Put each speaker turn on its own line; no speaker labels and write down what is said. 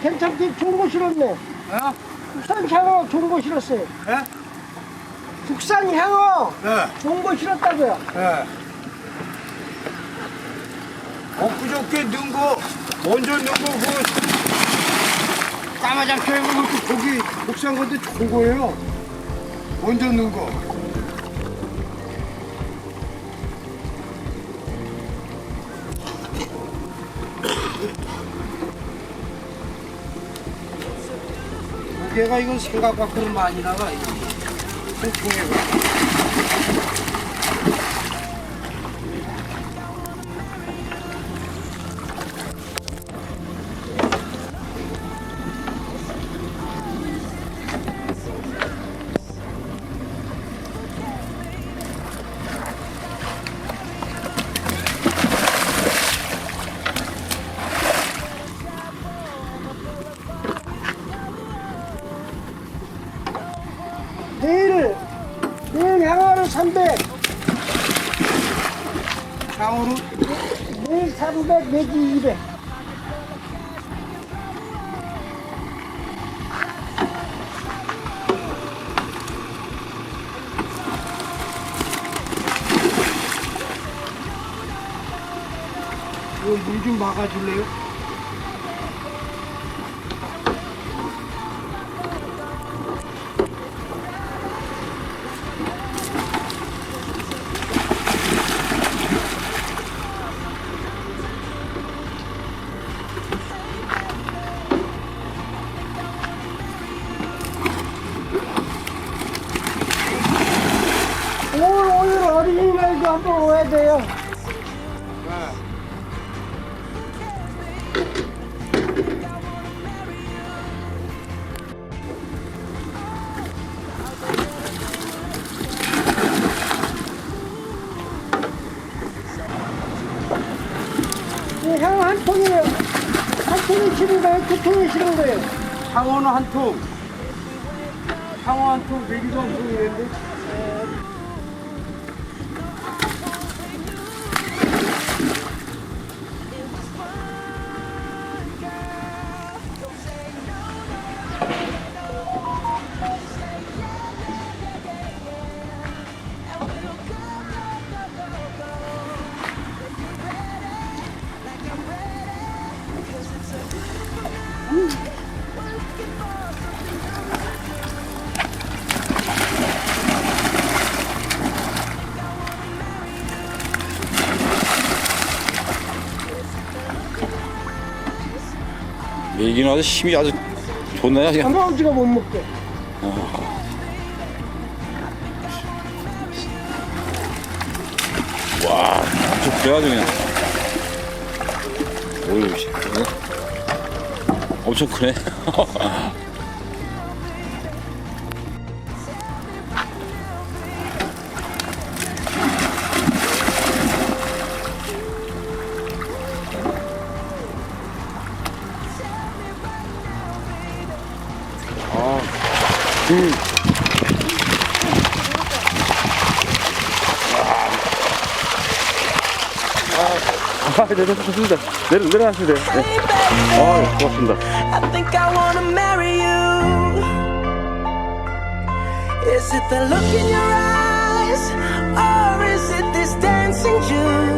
괜찮게 좋은 거 실었네.
어?
국산 향어 좋은 거 실었어요.
예?
국산 향어
예.
좋은 거 실었다고요.
예. 엊그저께 넣은 거, 먼저 넣은 거, 그, 해먹을 그 고기, 국산 건데 좋은 거예요. 먼저 넣은 거. 무게가 이건 생각 밖으로 많이 나가, 이거. 통통해가.
300,
향으로
내일 300 내지 200.
이거 물좀 막아줄래요?
한번 오야 돼요. 이 향어 한 통이에요. 한 통이 실은 거예요? 두 통이 실은 거예요?
향어는 한 통. 향어 한 통, 메기도 한 통이랬는데.
얘기는 아주 힘이 아주 좋네요. 그냥.
할아버지가 못 먹게.
와, 아주 그래가지고 그냥. 오유, 씨. 이거 엄청 크네. 아, 네, 네, 좋습니다. 내려, 내려가시면 돼요. 네. 아, 고맙습니다.
I think I wanna marry you. Is it the look in your eyes, or is it this dancing juice?